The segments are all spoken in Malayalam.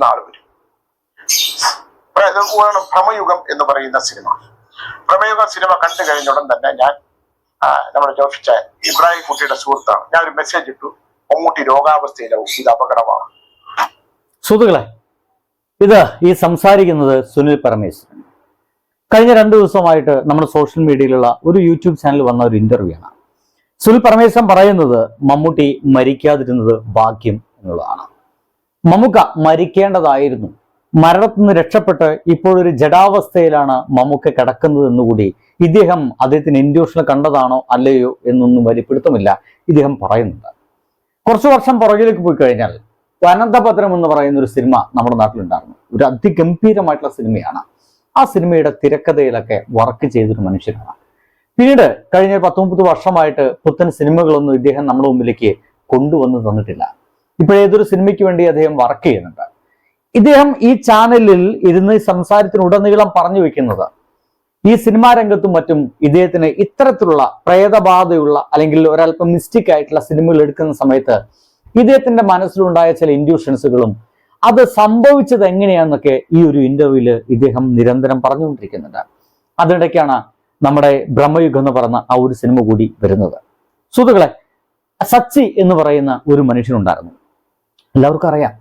വരുന്ന ആൾ വരും ഭ്രമയുഗം എന്ന് പറയുന്ന സിനിമ. ഭ്രമയുഗം സിനിമ കണ്ടു കഴിഞ്ഞ ഉടൻ തന്നെ ഞാൻ നമ്മുടെ ജോഷിച്ച ഇബ്രാഹിം കുട്ടിയുടെ സുഹൃത്താണ്. ഞാൻ ഒരു മെസ്സേജ് ഇട്ടു. മമ്മൂട്ടി രോഗാവസ്ഥയിലാവും ഇത് അപകടമാണ്. സുഹൃത്തുക്കളെ ഇത് ഈ സംസാരിക്കുന്നത് സുനിൽ പരമേശ്വരൻ. കഴിഞ്ഞ രണ്ടു ദിവസമായിട്ട് നമ്മുടെ സോഷ്യൽ മീഡിയയിലുള്ള ഒരു യൂട്യൂബ് ചാനൽ വന്ന ഒരു ഇന്റർവ്യൂ ആണ്. സുനിൽ പരമേശ്വരൻ പറയുന്നത് മമ്മൂട്ടി മരിക്കാതിരുന്നത് ഭാഗ്യം എന്നുള്ളതാണ്. മമ്മൂക്ക മരിക്കേണ്ടതായിരുന്നു. മരണത്തിൽ നിന്ന് രക്ഷപ്പെട്ട് ഇപ്പോഴൊരു ജഡാവസ്ഥയിലാണ് മമുക്ക കിടക്കുന്നത് എന്നുകൂടി ഇദ്ദേഹം അദ്ദേഹത്തിന് ഇൻഡ്യൂഷനിൽ കണ്ടതാണോ അല്ലയോ എന്നൊന്നും വലിപ്പിടുത്തമില്ല. ഇദ്ദേഹം പറയുന്നുണ്ട്. കുറച്ചു വർഷം പുറകിലേക്ക് പോയി കഴിഞ്ഞാൽ അനന്തപത്രം എന്ന് പറയുന്ന ഒരു സിനിമ നമ്മുടെ നാട്ടിലുണ്ടായിരുന്നു. ഒരു അതിഗംഭീരമായിട്ടുള്ള സിനിമയാണ്. ആ സിനിമയുടെ തിരക്കഥയിലൊക്കെ വർക്ക് ചെയ്തൊരു മനുഷ്യനാണ്. പിന്നീട് കഴിഞ്ഞ പത്ത് മുപ്പത് വർഷമായിട്ട് പുത്തൻ സിനിമകളൊന്നും ഇദ്ദേഹം നമ്മുടെ മുമ്പിലേക്ക് കൊണ്ടുവന്ന് തന്നിട്ടില്ല. ഇപ്പോൾ ഏതൊരു സിനിമയ്ക്ക് വേണ്ടി അദ്ദേഹം വർക്ക് ചെയ്യുന്നുണ്ട്. ഇദ്ദേഹം ഈ ചാനലിൽ ഇരുന്ന് സംസാരത്തിനുടനീളം പറഞ്ഞു വെക്കുന്നത് ഈ സിനിമാ രംഗത്തും മറ്റും ഇദ്ദേഹത്തിന് ഇത്തരത്തിലുള്ള പ്രേതബാധയുള്ള അല്ലെങ്കിൽ ഒരല്പം മിസ്റ്റേക്ക് ആയിട്ടുള്ള സിനിമകൾ എടുക്കുന്ന സമയത്ത് ഇദ്ദേഹത്തിന്റെ മനസ്സിലുണ്ടായ ചില ഇൻഡ്യൂഷൻസുകളും അത് സംഭവിച്ചത് എങ്ങനെയാണെന്നൊക്കെ ഈ ഒരു ഇന്റർവ്യൂവിൽ ഇദ്ദേഹം നിരന്തരം പറഞ്ഞുകൊണ്ടിരിക്കുന്നുണ്ട്. അതിനിടയ്ക്കാണ് നമ്മുടെ ബ്രഹ്മയുഗം എന്ന് പറയുന്ന ആ ഒരു സിനിമ കൂടി വരുന്നത്. സുഹൃത്തുക്കളെ സച്ചി എന്ന് പറയുന്ന ഒരു മനുഷ്യനുണ്ടായിരുന്നു. എല്ലാവർക്കും അറിയാം.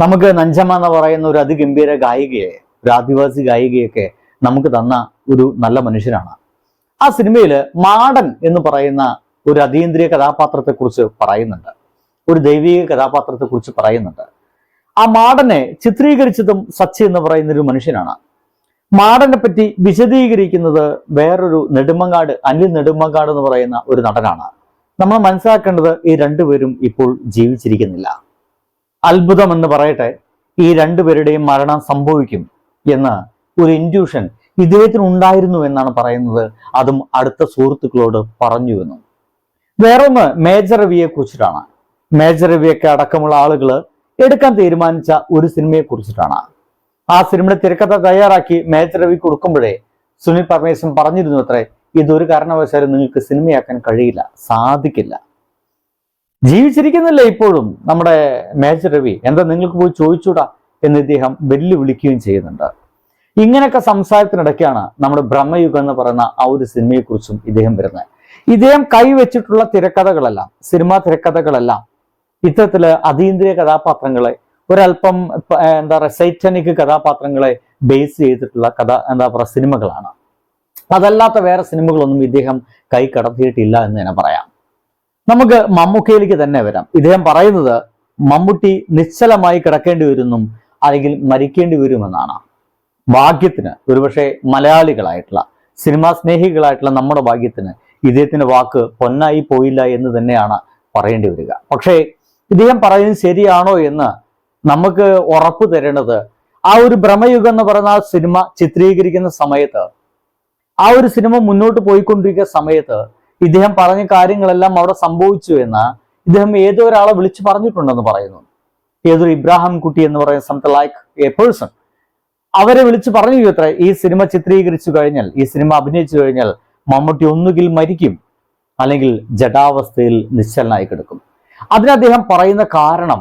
നമുക്ക് നഞ്ചമ്മ എന്ന് പറയുന്ന ഒരു അതിഗംഭീര ഗായികയെ ഒരു ആദിവാസി ഗായികയൊക്കെ നമുക്ക് തന്ന ഒരു നല്ല മനുഷ്യനാണ്. ആ സിനിമയിൽ മാടൻ എന്ന് പറയുന്ന ഒരു അതീന്ദ്രിയ കഥാപാത്രത്തെ കുറിച്ച് പറയുന്നുണ്ട്. ഒരു ദൈവിക കഥാപാത്രത്തെ കുറിച്ച് പറയുന്നുണ്ട്. ആ മാടനെ ചിത്രീകരിച്ചതും സച്ചി എന്ന് പറയുന്ന ഒരു മനുഷ്യനാണ്. മാടനെ പറ്റി വിശദീകരിക്കുന്നത് വേറൊരു നെടുമങ്ങാട് അനിൽ നെടുമങ്ങാട് എന്ന് പറയുന്ന ഒരു നടനാണ്. നമ്മൾ മനസ്സിലാക്കേണ്ടത് ഈ രണ്ടുപേരും ഇപ്പോൾ ജീവിച്ചിരിക്കുന്നില്ല. അത്ഭുതം എന്ന് പറയട്ടെ ഈ രണ്ടുപേരുടെയും മരണം സംഭവിക്കും എന്ന് ഒരു ഇൻഡ്യൂഷൻ ഇദ്ദേഹത്തിന് ഉണ്ടായിരുന്നു എന്നാണ് പറയുന്നത്. അതും അടുത്ത സുഹൃത്തുക്കളോട് പറഞ്ഞു എന്നും. വേറൊന്ന് മേജർ രവിയെ കുറിച്ചിട്ടാണ്. മേജർ രവിയൊക്കെ അടക്കമുള്ള ആളുകൾ എടുക്കാൻ തീരുമാനിച്ച ഒരു സിനിമയെ കുറിച്ചിട്ടാണ്. ആ സിനിമയുടെ തിരക്കഥ തയ്യാറാക്കി മേജർ രവി കൊടുക്കുമ്പോഴേ സുനിൽ പരമേശ്വരൻ പറഞ്ഞിരുന്നു അത്രേ ഇതൊരു കാരണവശാലും നിങ്ങൾക്ക് സിനിമയാക്കാൻ കഴിയില്ല സാധിക്കില്ല. ജീവിച്ചിരിക്കുന്നില്ല ഇപ്പോഴും നമ്മുടെ മേജർ രവി? എന്താ നിങ്ങൾക്ക് പോയി ചോദിച്ചൂടാ? എന്ന് ഇദ്ദേഹം വെല്ലുവിളിക്കുകയും ചെയ്യുന്നുണ്ട്. ഇങ്ങനെയൊക്കെ സംസാരത്തിനിടയ്ക്കാണ് നമ്മുടെ ബ്രഹ്മയുഗം എന്ന് പറയുന്ന ആ ഒരു സിനിമയെക്കുറിച്ചും ഇദ്ദേഹം വരുന്നത്. ഇദ്ദേഹം കൈവച്ചിട്ടുള്ള തിരക്കഥകളെല്ലാം സിനിമാ തിരക്കഥകളെല്ലാം ഇത്തരത്തിൽ അതീന്ദ്രിയ കഥാപാത്രങ്ങളെ ഒരല്പം എന്താ പറയുക സൈറ്റനിക് കഥാപാത്രങ്ങളെ ബേസ് ചെയ്തിട്ടുള്ള കഥ എന്താ പറയുക സിനിമകളാണ്. അതല്ലാത്ത വേറെ സിനിമകളൊന്നും ഇദ്ദേഹം കൈ കടത്തിയിട്ടില്ല എന്ന് തന്നെ പറയാം. നമുക്ക് മമ്മൂക്കയിലേക്ക് തന്നെ വരാം. ഇദ്ദേഹം പറയുന്നത് മമ്മൂട്ടി നിശ്ചലമായി കിടക്കേണ്ടി വരുന്നു അല്ലെങ്കിൽ മരിക്കേണ്ടി വരുമെന്നാണ്. ഭാഗ്യത്തിന് ഒരുപക്ഷെ മലയാളികളായിട്ടുള്ള സിനിമാ സ്നേഹികളായിട്ടുള്ള നമ്മുടെ ഭാഗ്യത്തിന് ഇദ്ദേഹത്തിന്റെ വാക്ക് പൊന്നായി പോയില്ല എന്ന് തന്നെയാണ് പറയേണ്ടി വരിക. പക്ഷേ ഇദ്ദേഹം പറയുന്നത് ശരിയാണോ എന്ന് നമുക്ക് ഉറപ്പ് തരേണ്ടത് ആ ഒരു ഭ്രമയുഗം എന്ന് പറയുന്ന ആ സിനിമ ചിത്രീകരിക്കുന്ന സമയത്ത് ആ ഒരു സിനിമ മുന്നോട്ട് പോയിക്കൊണ്ടിരിക്കുന്ന സമയത്ത് ഇദ്ദേഹം പറഞ്ഞ കാര്യങ്ങളെല്ലാം അവിടെ സംഭവിച്ചു എന്ന് ഇദ്ദേഹം ഏതോ ഒരാളെ വിളിച്ചു പറഞ്ഞിട്ടുണ്ടെന്ന് പറയുന്നു. ഏതൊരു ഇബ്രാഹിം കുട്ടി എന്ന് പറയുന്ന സംതിങ് ലൈക്ക് എ പേഴ്സൺ അവരെ വിളിച്ചു പറഞ്ഞു അത്ര ഈ സിനിമ ചിത്രീകരിച്ചു കഴിഞ്ഞാൽ ഈ സിനിമ അഭിനയിച്ചു കഴിഞ്ഞാൽ മമ്മൂട്ടി ഒന്നുകിൽ മരിക്കും അല്ലെങ്കിൽ ജഡാവസ്ഥയിൽ നിശ്ചലനായി കിടക്കും. അതിന് അദ്ദേഹം പറയുന്ന കാരണം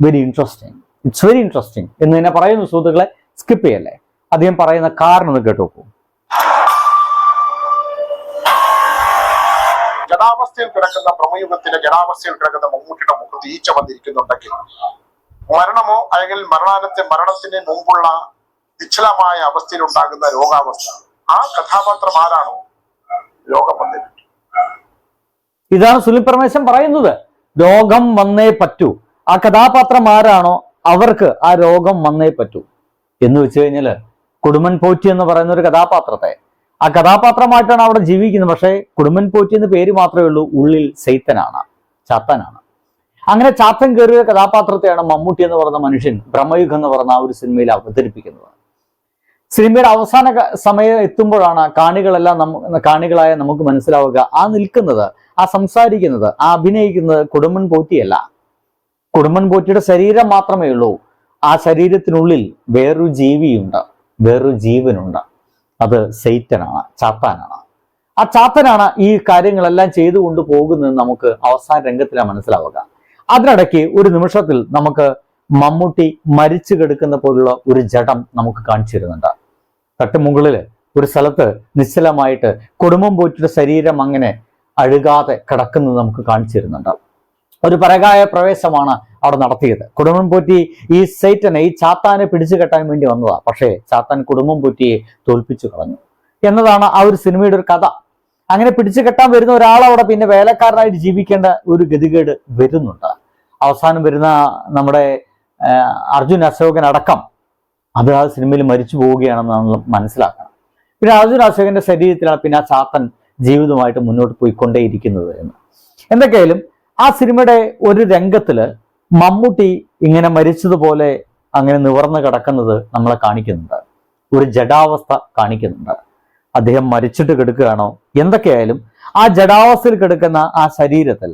very interesting it's very interesting എന്ന് തന്നെ പറയുന്നു സുഹൃത്തുക്കളെ. സ്കിപ്പ് ചെയ്യല്ലേ? അദ്ദേഹം പറയുന്ന കാരണം ഒന്ന് കേട്ടു നോക്കൂ ജഡാവസ്ഥയിൽ കിടക്കുന്ന പ്രമേഹത്തിന്റെ ജഡാവസ്ഥയിൽ കിടക്കുന്ന മമ്മൂട്ടിയുടെ മുഖത്ത് ഈച്ച വന്നിരിക്കുന്നുണ്ടെങ്കിൽ മരണമോ അല്ലെങ്കിൽ മരണാനത്തെ മരണത്തിന് മുമ്പുള്ള നിശ്ചലമായ അവസ്ഥയിൽ ഉണ്ടാകുന്ന രോഗാവസ്ഥ. ആ കഥാപാത്രം ആരാണോ? രോഗം വന്നിട്ട് ഇതാണ് സുനിൽ പരമേശ്വരൻ പറയുന്നത് രോഗം വന്നേ പറ്റൂ. ആ കഥാപാത്രം ആരാണോ? അവർക്ക് ആ രോഗം വന്നേ പറ്റൂ. എന്ന് വെച്ച് കഴിഞ്ഞാൽ കുടുംബൻ പോറ്റി എന്ന് പറയുന്ന ഒരു കഥാപാത്രത്തെ ആ കഥാപാത്രമായിട്ടാണ് അവിടെ ജീവിക്കുന്നത്. പക്ഷേ കുടുംബൻ പോറ്റി എന്ന് പേര് മാത്രമേ ഉള്ളൂ. ഉള്ളിൽ സൈത്തനാണ് ചാത്തനാണ്. അങ്ങനെ ചാത്തൻ കയറിയ കഥാപാത്രത്തെയാണ് മമ്മൂട്ടി എന്ന് പറയുന്ന മനുഷ്യൻ ബ്രഹ്മയുഗം എന്ന് പറഞ്ഞ ആ ഒരു സിനിമയിൽ അവതരിപ്പിക്കുന്നത്. സിനിമയുടെ അവസാന സമയം എത്തുമ്പോഴാണ് കാണികളെല്ലാം നമ്മ കാണികളായ നമുക്ക് മനസ്സിലാവുക. ആ നിൽക്കുന്നത് ആ സംസാരിക്കുന്നത് ആ അഭിനയിക്കുന്നത് കുടുംബൻ പോറ്റിയല്ല. കുടുംബൻ പോറ്റിയുടെ ശരീരം മാത്രമേ ഉള്ളൂ. ആ ശരീരത്തിനുള്ളിൽ വേറൊരു ജീവിയുണ്ട് വേറൊരു ജീവനുണ്ട്. അത് സെയ്റ്റനാണ് ചാത്താനാണ്. ആ ചാത്തനാണ് ഈ കാര്യങ്ങളെല്ലാം ചെയ്തുകൊണ്ട് പോകുന്നത് നമുക്ക് അവസാന രംഗത്തിലാണ് മനസ്സിലാവുക. അതിനിടയ്ക്ക് ഒരു നിമിഷത്തിൽ നമുക്ക് മമ്മൂട്ടി മരിച്ചു കിടക്കുന്ന പോലുള്ള ഒരു ജഡം നമുക്ക് കാണിച്ചു തരുന്നുണ്ട്. തട്ടുമുകളിൽ ഒരു സ്ഥലത്ത് നിശ്ചലമായിട്ട് കുടുംബം പോറ്റിയുടെ ശരീരം അങ്ങനെ അഴുകാതെ കിടക്കുന്നത് നമുക്ക് കാണിച്ചു തരുന്നുണ്ട്. ഒരു പരകായ പ്രവേശമാണ് അവിടെ നടത്തിയത്. കുടുംബം പോറ്റി ഈ സൈറ്റനെ ഈ ചാത്താനെ പിടിച്ചു കെട്ടാൻ വേണ്ടി വന്നതാ. പക്ഷേ ചാത്താൻ കുടുംബം പോറ്റിയെ തോൽപ്പിച്ചു കളഞ്ഞു. എന്നതാണ് ആ ഒരു സിനിമയുടെ ഒരു കഥ. അങ്ങനെ പിടിച്ചു കെട്ടാൻ വരുന്ന ഒരാളവിടെ പിന്നെ വേലക്കാരനായിട്ട് ജീവിക്കേണ്ട ഒരു ഗതികേട് വരുന്നുണ്ട്. അവസാനം വരുന്ന നമ്മുടെ അർജുൻ അശോകൻ അടക്കം അത് ആ സിനിമയിൽ മരിച്ചു പോവുകയാണെന്ന് നമ്മൾ മനസ്സിലാക്കണം. പിന്നെ അർജുൻ അശോകന്റെ ശരീരത്തിലാണ് പിന്നെ ആ ചാത്തൻ ജീവിതമായിട്ട് മുന്നോട്ട് പോയിക്കൊണ്ടേയിരിക്കുന്നത് എന്ന്. എന്തൊക്കെയായാലും ആ സിനിമയുടെ ഒരു രംഗത്തിൽ മമ്മൂട്ടി ഇങ്ങനെ മരിച്ചതുപോലെ അങ്ങനെ നിവർന്നു കിടക്കുന്നത് നമ്മളെ കാണിക്കുന്നുണ്ട്. ഒരു ജഡാവസ്ഥ കാണിക്കുന്നുണ്ട്. അദ്ദേഹം മരിച്ചിട്ട് കിടക്കുകയാണോ? എന്തൊക്കെയായാലും ആ ജഡാവസ്ഥയിൽ കിടക്കുന്ന ആ ശരീരത്തിൽ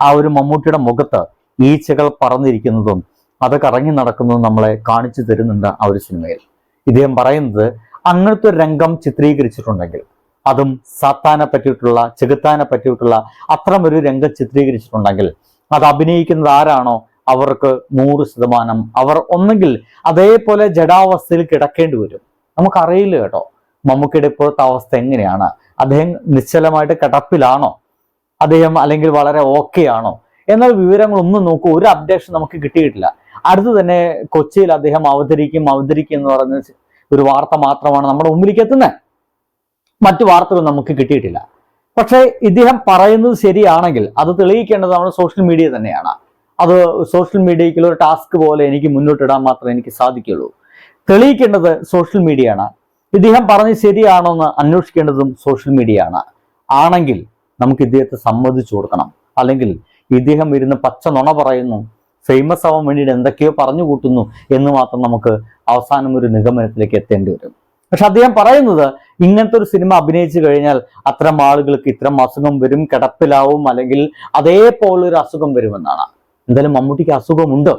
ആ ഒരു മമ്മൂട്ടിയുടെ മുഖത്ത് ഈച്ചകൾ പറന്നിരിക്കുന്നതും അത് കറങ്ങി നടക്കുന്നതും നമ്മളെ കാണിച്ചു തരുന്നുണ്ട് ആ ഒരു സിനിമയിൽ. ഇദ്ദേഹം പറയുന്നത് അങ്ങനത്തെ ഒരു രംഗം ചിത്രീകരിച്ചിട്ടുണ്ടെങ്കിൽ അതും സാത്താനെ പറ്റിയിട്ടുള്ള ചെകുത്താനെ പറ്റിയിട്ടുള്ള അത്തരം ഒരു രംഗം ചിത്രീകരിച്ചിട്ടുണ്ടെങ്കിൽ അത് അഭിനയിക്കുന്നത് ആരാണോ അവർക്ക് നൂറ് ശതമാനം അവർ ഒന്നെങ്കിൽ അതേപോലെ ജഡാവസ്ഥയിൽ കിടക്കേണ്ടി വരും. നമുക്കറിയില്ല കേട്ടോ. മമ്മൂക്കയുടെ ഇപ്പോഴത്തെ അവസ്ഥ എങ്ങനെയാണ്? അദ്ദേഹം നിശ്ചലമായിട്ട് കിടപ്പിലാണോ? അദ്ദേഹം അല്ലെങ്കിൽ വളരെ ഓക്കെ ആണോ? എന്നാൽ വിവരങ്ങളൊന്നും നോക്കൂ. ഒരു അപ്ഡേഷൻ നമുക്ക് കിട്ടിയിട്ടില്ല. അടുത്ത് തന്നെ കൊച്ചിയിൽ അദ്ദേഹം അവതരിക്കും അവതരിക്കും എന്ന് പറയുന്ന ഒരു വാർത്ത മാത്രമാണ് നമ്മുടെ മുമ്പിലേക്ക് എത്തുന്നത്. മറ്റു വാർത്തകൾ നമുക്ക് കിട്ടിയിട്ടില്ല. പക്ഷേ ഇദ്ദേഹം പറയുന്നത് ശരിയാണെങ്കിൽ അത് തെളിയിക്കേണ്ടത് നമ്മുടെ സോഷ്യൽ മീഡിയ തന്നെയാണ്. അത് സോഷ്യൽ മീഡിയയ്ക്കുള്ള ഒരു ടാസ്ക് പോലെ എനിക്ക് മുന്നോട്ടിടാൻ മാത്രമേ എനിക്ക് സാധിക്കുള്ളൂ തെളിയിക്കേണ്ടത് സോഷ്യൽ മീഡിയയാണ്. ഇദ്ദേഹം പറഞ്ഞത് ശരിയാണോ എന്ന് അന്വേഷിക്കേണ്ടതും സോഷ്യൽ മീഡിയ ആണ് ആണെങ്കിൽ നമുക്ക് ഇദ്ദേഹത്തെ സമ്മതിച്ചു കൊടുക്കണം. അല്ലെങ്കിൽ ഇദ്ദേഹം ഇരുന്ന് പച്ച നുണ പറയുന്നു. ഫേമസ് ആവാൻ വേണ്ടിയിട്ട് എന്തൊക്കെയോ പറഞ്ഞു കൂട്ടുന്നു എന്ന് മാത്രം നമുക്ക് അവസാനം ഒരു നിഗമനത്തിലേക്ക് എത്തേണ്ടി വരും. പക്ഷെ അദ്ദേഹം പറയുന്നത് ഇങ്ങനത്തെ ഒരു സിനിമ അഭിനയിച്ചു കഴിഞ്ഞാൽ അത്തരം ആളുകൾക്ക് ഇത്തരം അസുഖം വരും കിടപ്പിലാവും അല്ലെങ്കിൽ അതേപോലെ ഒരു അസുഖം വരുമെന്നാണ്. എന്തായാലും മമ്മൂട്ടിക്ക് അസുഖമുണ്ട്?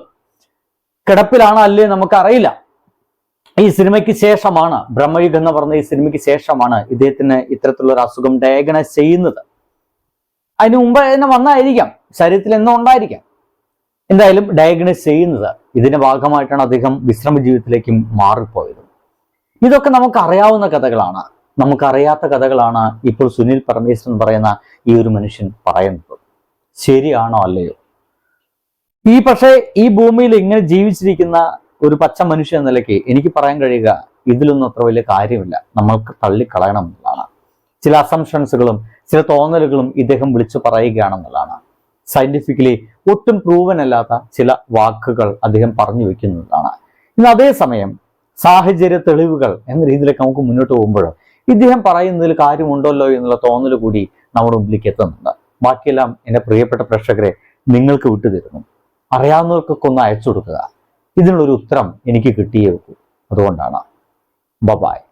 കിടപ്പിലാണ് അല്ലേ നമുക്കറിയില്ല. ഈ സിനിമയ്ക്ക് ശേഷമാണ് ബ്രഹ്മയുഗ് എന്ന് പറഞ്ഞ ഈ സിനിമയ്ക്ക് ശേഷമാണ് ഇദ്ദേഹത്തിന് ഇത്തരത്തിലുള്ള ഒരു അസുഖം ഡയഗ്നൈസ് ചെയ്യുന്നത്. അതിന് മുമ്പ് തന്നെ വന്നായിരിക്കാം ശരീരത്തിൽ എന്നും ഉണ്ടായിരിക്കാം. എന്തായാലും ഡയഗ്നൈസ് ചെയ്യുന്നത് ഇതിന്റെ ഭാഗമായിട്ടാണ് അദ്ദേഹം വിശ്രമ ജീവിതത്തിലേക്കും മാറിപ്പോയത്. ഇതൊക്കെ നമുക്ക് അറിയാവുന്ന കഥകളാണ്. നമുക്കറിയാത്ത കഥകളാണ് ഇപ്പോൾ സുനിൽ പരമേശ്വരൻ പറയുന്ന ഈ ഒരു മനുഷ്യൻ പറയുന്നത്. ശരിയാണോ അല്ലയോ? ഈ പക്ഷേ ഈ ഭൂമിയിൽ ഇങ്ങനെ ജീവിച്ചിരിക്കുന്ന ഒരു പച്ച മനുഷ്യൻ എന്ന നിലയ്ക്ക് എനിക്ക് പറയാൻ കഴിയുക ഇതിലൊന്നും അത്ര വലിയ കാര്യമില്ല. നമ്മൾക്ക് തള്ളിക്കളയണം എന്നുള്ളതാണ്. ചില അസംഷൻസുകളും ചില തോന്നലുകളും ഇദ്ദേഹം വിളിച്ചു പറയുകയാണെന്നുള്ളതാണ് സയന്റിഫിക്കലി ഒട്ടും പ്രൂവൻ അല്ലാത്ത ചില വാക്കുകൾ അദ്ദേഹം പറഞ്ഞു വെക്കുന്നതാണ് ഇന്ന് അതേസമയം സാഹചര്യ തെളിവുകൾ എന്ന രീതിയിലേക്ക് നമുക്ക് മുന്നോട്ട് പോകുമ്പോൾ ഇദ്ദേഹം പറയുന്നതിൽ കാര്യമുണ്ടല്ലോ എന്നുള്ള തോന്നൽ കൂടി നമ്മുടെ മുമ്പിലേക്ക് എത്തുന്നുണ്ട്. ബാക്കിയെല്ലാം എന്റെ പ്രിയപ്പെട്ട പ്രേക്ഷകരെ നിങ്ങൾക്ക് വിട്ടുതരുന്നു. അറിയാവുന്നവർക്കൊക്കെ ഒന്ന് അയച്ചു കൊടുക്കുക. ഇതിനുള്ളൊരു ഉത്തരം എനിക്ക് കിട്ടിയേ അതുകൊണ്ടാണ്. ബബായ്